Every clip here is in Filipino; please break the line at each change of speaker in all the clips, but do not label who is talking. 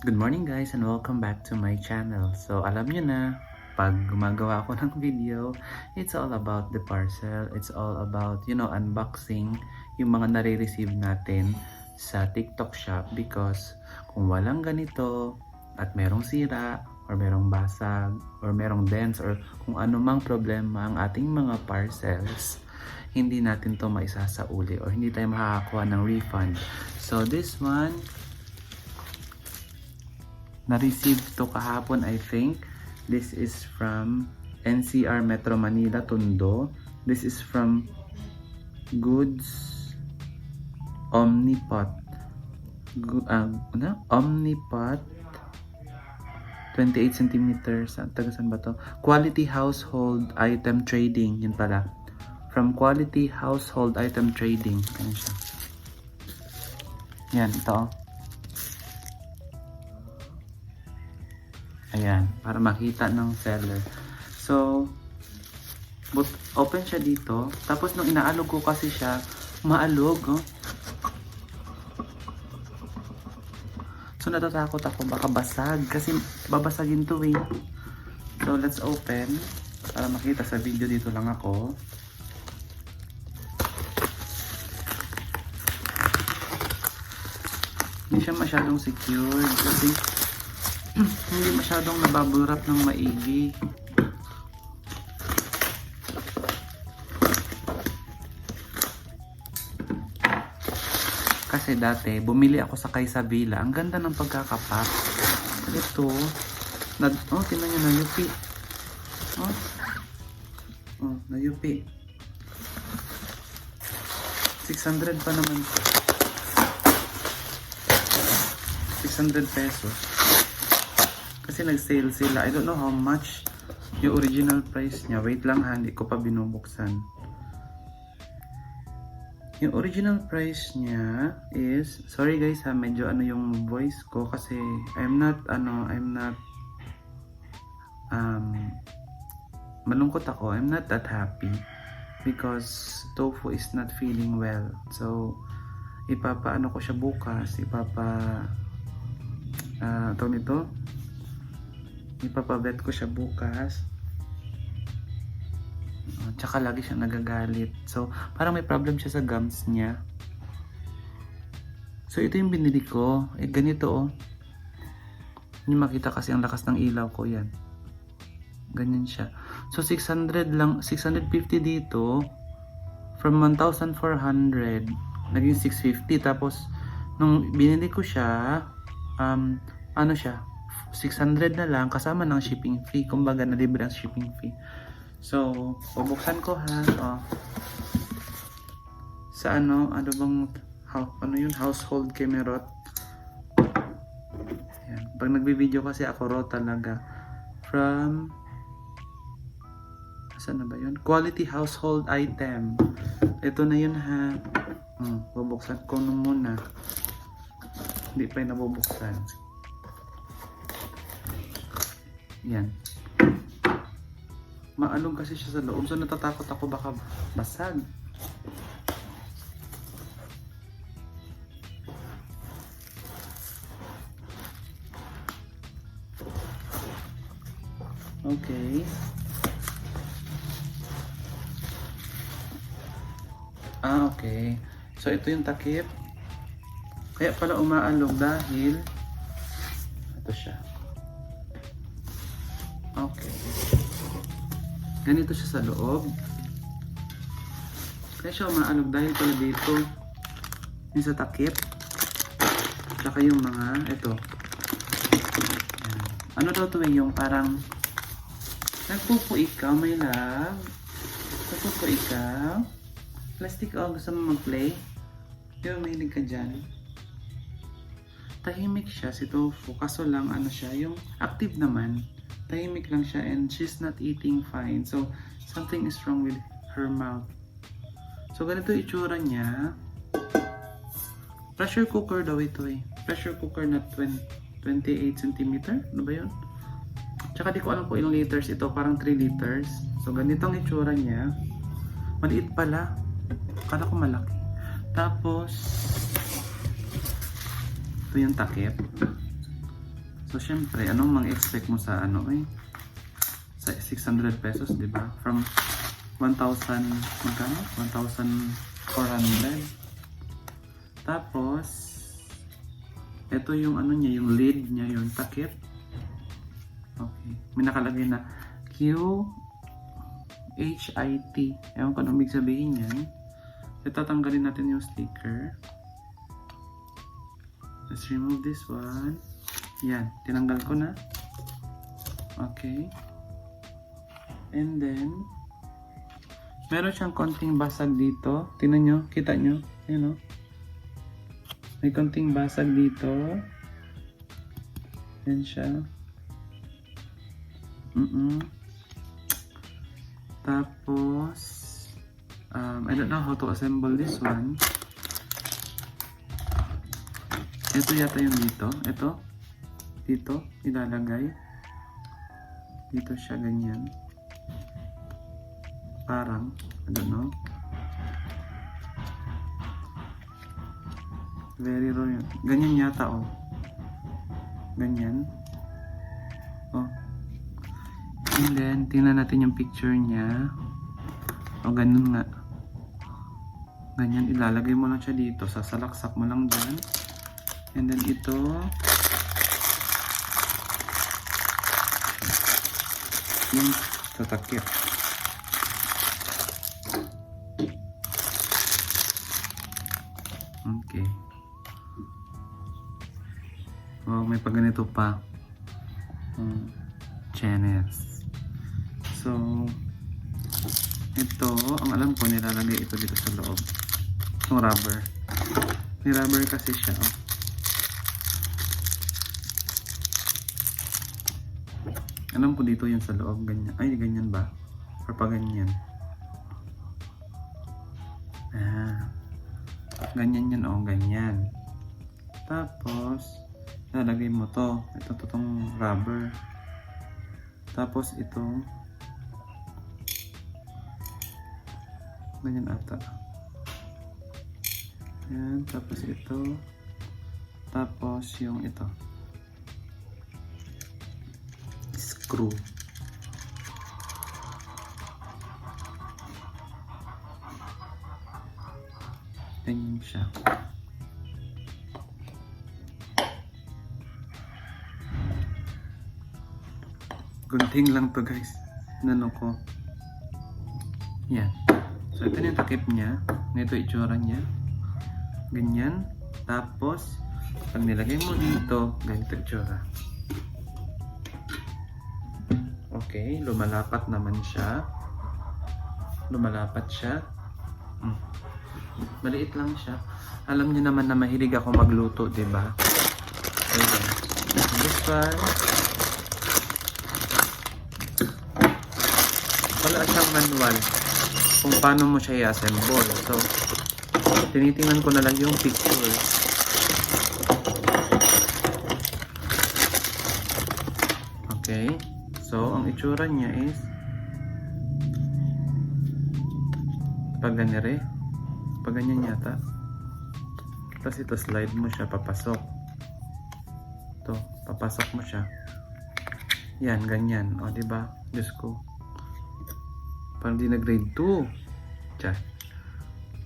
Good morning guys and welcome back to my channel. So alam nyo na, pag gumagawa ako ng video, it's all about the parcel. It's all about, you know, unboxing yung mga nare-receive natin sa TikTok shop because kung walang ganito at merong sira or merong basag or merong dents or kung ano mang problema ang ating mga parcels, hindi natin to maisasauli or hindi tayo makakakuha ng refund. So this one, na-receive to kahapon I think. This is from NCR Metro Manila, Tondo. This is from Goods Omnipot. Gu- ah, ano? Omnipot 28 centimeters. Ang taga saan ba to? Quality Household Item Trading. Yun pala. From Quality Household Item Trading. Ayan siya. Yan, ito. Ayan, para makita ng seller. So, but open siya dito. Tapos nung inaalog ko kasi siya, maalog. Oh. So natatakot ako baka basag kasi babasagin to eh. So let's open para makita sa video dito lang ako. Hindi siya masyadong secured kasi hindi masyadong nabubble wrap ng maigi. Kasi dati, bumili ako sa Kaisabila. Ang ganda ng pagkakapak. Ito, na, oh, tingnan nyo, nayupi. Oh, oh nayupi. 600 pa naman. 600 pesos. Kasi nag-sale sila. I don't know how much yung original price niya. Wait lang ha, hindi ko pa binubuksan. Yung original price niya is, sorry guys ha, medyo ano yung voice ko kasi I'm not, ano, I'm not, um, malungkot ako. I'm not that happy because tofu is not feeling well. So, ipapaano ko siya bukas, ipapa, ah, tawag nito, ipapavet ko siya bukas. Uh, tsaka lagi siya nagagalit. So, parang may problem siya sa gums niya. So, ito yung binili ko. Eh, ganito oh. Hindi makita kasi ang lakas ng ilaw ko yan. Ganyan siya. So, 600 lang, 650 dito. From 1,400, naging 650. Tapos, nung binili ko siya, um, ano siya, 600 na lang kasama ng shipping fee. Kumbaga, nalibre ang shipping fee. So, bubuksan ko ha. Oh. Sa ano, ano bang, how, ano yun, household camerot. Yan. Pag nagbi-video kasi ako raw talaga. From, saan na ba yun? Quality household item. Ito na yun ha. Hmm, bubuksan ko nung muna. Hindi pa yung nabubuksan. Yan. Maalog kasi siya sa loob. So natatakot ako baka basag. Okay. Ah, okay. So ito yung takip. Kaya pala umaalog dahil ito siya. Okay. Ganito siya sa loob. Kaya siya umaalog dahil pala dito. Yung sa takip. Tsaka yung mga, ito. Yan. Ano daw to eh, yung parang Nagpupo ikaw, my love. Nagpupo ikaw. Plastic oh, gusto mo mag-play? Di ba mahilig ka dyan? Tahimik siya si Tofu. Kaso lang ano siya, yung active naman. Tahimik lang siya and she's not eating fine. So, something is wrong with her mouth. So, ganito itsura niya. Pressure cooker daw ito eh. Pressure cooker na 20, 28 cm. Ano ba yun? Tsaka di ko alam kung ilang liters ito. Parang 3 liters. So, ganito ang itsura niya. Maliit pala. Akala ko malaki. Tapos, ito yung takip. So, syempre, anong mang expect mo sa ano eh? Sa 600 pesos, di ba? From 1,000, magkano? 1,400. Tapos, ito yung ano niya, yung lid niya, yung takip. Okay. May nakalagay na Q H-I-T. Ewan ko anong ibig sabihin yan. So, tatanggalin natin yung sticker. Let's remove this one. Yan, tinanggal ko na. Okay. And then, meron siyang konting basag dito. Tingnan nyo, kita nyo. Ayan o. May konting basag dito. Yan siya. Mm-mm. Tapos, um, I don't know how to assemble this one. Ito yata yung dito. Ito. Dito. Ilalagay. Dito siya ganyan. Parang. I don't know. Very raw yun. Ganyan yata oh. Ganyan. Oh. And then, tingnan natin yung picture niya. O, ganun nga. Ganyan, ilalagay mo lang siya dito. Sasalaksak mo lang dyan. And then, ito. Yung tatakip. Okay. Oh, may pag ganito pa. Hmm. Chenes. So, ito, ang alam ko, nilalagay ito dito sa loob. Itong rubber. May rubber kasi siya. Oh. Alam ko dito yun sa loob. Ganyan. Ay, ganyan ba? Or pa ganyan. Ah. Ganyan yan, oh. Ganyan. Tapos, lalagay mo to. Ito, to tong rubber. Tapos ito ganyan ata. Yan, tapos ito. Tapos yung ito. Screw. Ganyan siya. Gunting lang to guys. Nano ko. Yan. So ito yung takip niya. Ito itsura niya. Ganyan. Tapos, pag nilagay mo dito, ganito itsura. Okay, lumalapat naman siya. Lumalapat siya. Hmm. Maliit lang siya. Alam niyo naman na mahilig ako magluto, di ba? Ayan. This one, wala siyang manual kung paano mo siya i-assemble. So, tinitingnan ko na lang yung picture. Okay. So, ang itsura niya is pag ganire. Pag ganyan yata. Tapos ito slide mo siya papasok. Ito, papasok mo siya. Yan, ganyan. O, di ba? Diyos ko. Parang di na grade 2. Tiyan.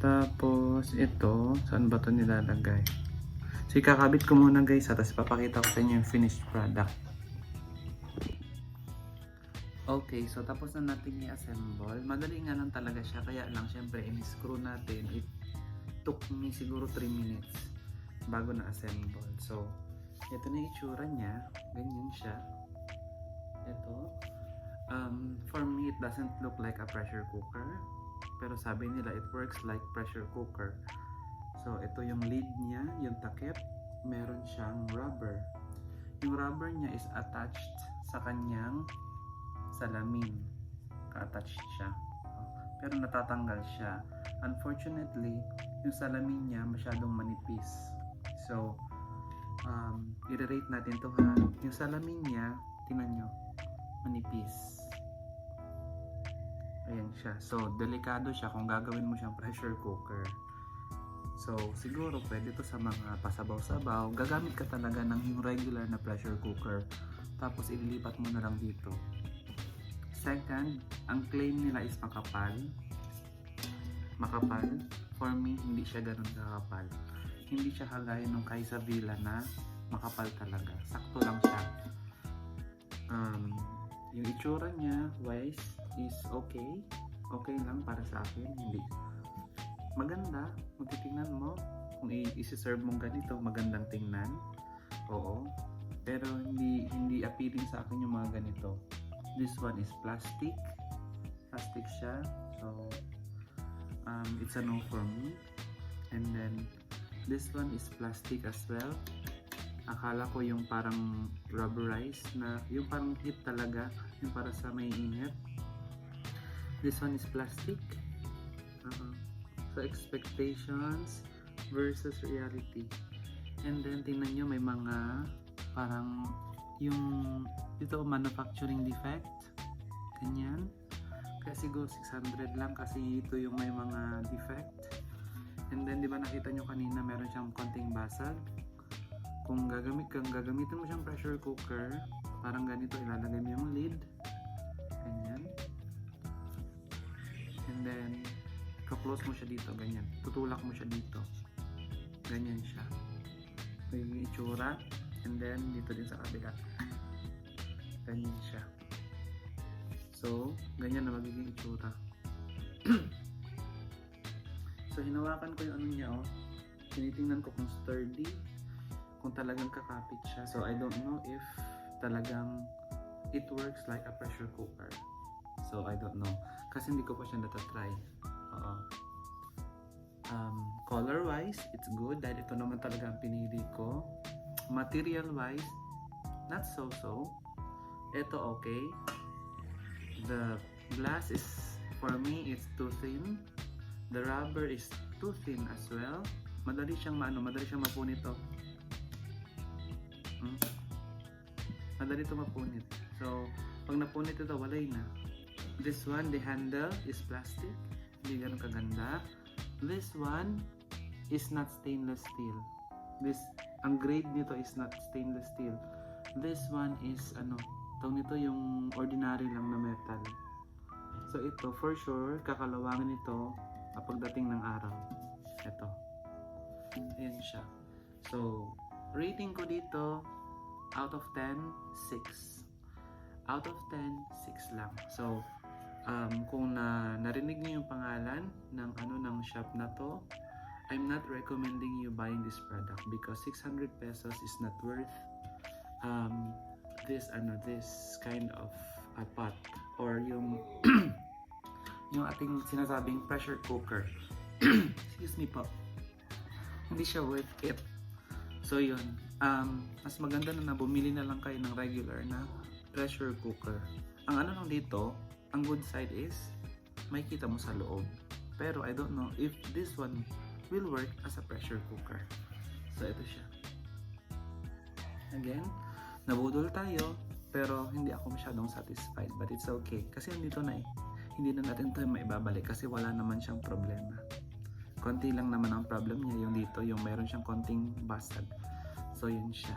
Tapos, ito, saan ba ito nilalagay? So, ikakabit ko muna guys, ha, tapos papakita ko sa inyo yung finished product. Okay, so tapos na natin i-assemble. Madali nga lang talaga siya, kaya lang syempre in-screw natin. It took me siguro 3 minutes bago na-assemble. So, ito na itsura niya. Ganyan siya. Ito. Um, for me, it doesn't look like a pressure cooker. Pero sabi nila, it works like pressure cooker. So, ito yung lid niya, yung takip. Meron siyang rubber. Yung rubber niya is attached sa kanyang salamin. Ka-attached siya. Pero natatanggal siya. Unfortunately, yung salamin niya masyadong manipis. So, um, i-rate natin to ha. Yung salamin niya, tingnan nyo, manipis. Ayan siya. So, delikado siya kung gagawin mo siyang pressure cooker. So, siguro pwede to sa mga pasabaw-sabaw. Gagamit ka talaga ng yung regular na pressure cooker. Tapos, ililipat mo na lang dito. Second, ang claim nila is makapal. Makapal. For me, hindi siya ganun kakapal. Hindi siya kagaya nung kay Villa na makapal talaga. Sakto lang siya. Um, yung itsura niya, wise, is okay. Okay lang para sa akin. Hindi. Maganda. Kung titingnan mo, kung i- isi-serve mong ganito, magandang tingnan. Oo. Pero hindi hindi appealing sa akin yung mga ganito. This one is plastic. Plastic siya. So, um, it's a no for me. And then, this one is plastic as well. Akala ko yung parang rubberized na, yung parang hit talaga, yung para sa may init. This one is plastic. Uh-huh. So, expectations versus reality. And then, tingnan nyo, may mga parang yung dito manufacturing defect. Ganyan. Kaya siguro 600 lang kasi ito yung may mga defect. And then, di ba nakita nyo kanina, meron siyang konting basag. Kung gagamit kang gagamitin mo siyang pressure cooker, parang ganito, ilalagay mo yung lid. Ganyan. And then, ka-close mo siya dito, ganyan. Tutulak mo siya dito. Ganyan siya. So, yung itsura. And then, dito din sa kabila. Ganyan siya. So, ganyan na magiging itsura. so, hinawakan ko yung ano niya, oh. Tinitingnan ko kung sturdy, kung talagang kakapit siya. So, I don't know if talagang it works like a pressure cooker. So, I don't know. Kasi hindi ko pa siya natatry. Oo. Um, color-wise, it's good dahil ito naman talaga ang pinili ko. Material-wise, not so-so. Ito okay. The glass is, for me, it's too thin. The rubber is too thin as well. Madali siyang maano, madali siyang mapunit to. Hmm? Madali to mapunit. So, pag napunit ito, walay na. This one, the handle is plastic. Hindi ganun kaganda. This one is not stainless steel. This, ang grade nito is not stainless steel. This one is, ano, tawag nito yung ordinary lang na metal. So ito, for sure, kakalawangin ito pagdating ng araw. Ito. Ayan siya. So, rating ko dito, out of 10, 6. Out of 10, 6 lang. So, um, kung na narinig niyo yung pangalan ng ano ng shop na to, I'm not recommending you buying this product because 600 pesos is not worth um, this ano this kind of a or yung yung ating sinasabing pressure cooker. Excuse me po. Hindi siya worth it. So yun, um, mas maganda na na bumili na lang kayo ng regular na pressure cooker. Ang ano lang dito, ang good side is may kita mo sa loob. Pero I don't know if this one will work as a pressure cooker. So ito siya. Again, nabudol tayo pero hindi ako masyadong satisfied but it's okay kasi nandito na eh. Hindi na natin tayo maibabalik kasi wala naman siyang problema. Konti lang naman ang problem niya yung dito, yung meron siyang konting basag. So yun siya.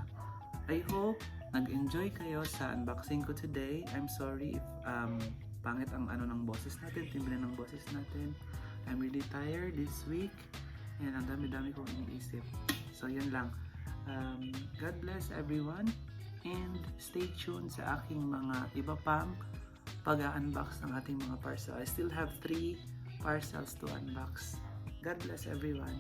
I hope nag-enjoy kayo sa unboxing ko today. I'm sorry if um, pangit ang ano ng boses natin, timbre ng boses natin. I'm really tired this week and ang dami-dami kong iniisip. So yun lang. Um, God bless everyone and stay tuned sa aking mga iba pang pag-unbox ng ating mga parcel. I still have three parcels to unbox. God bless everyone.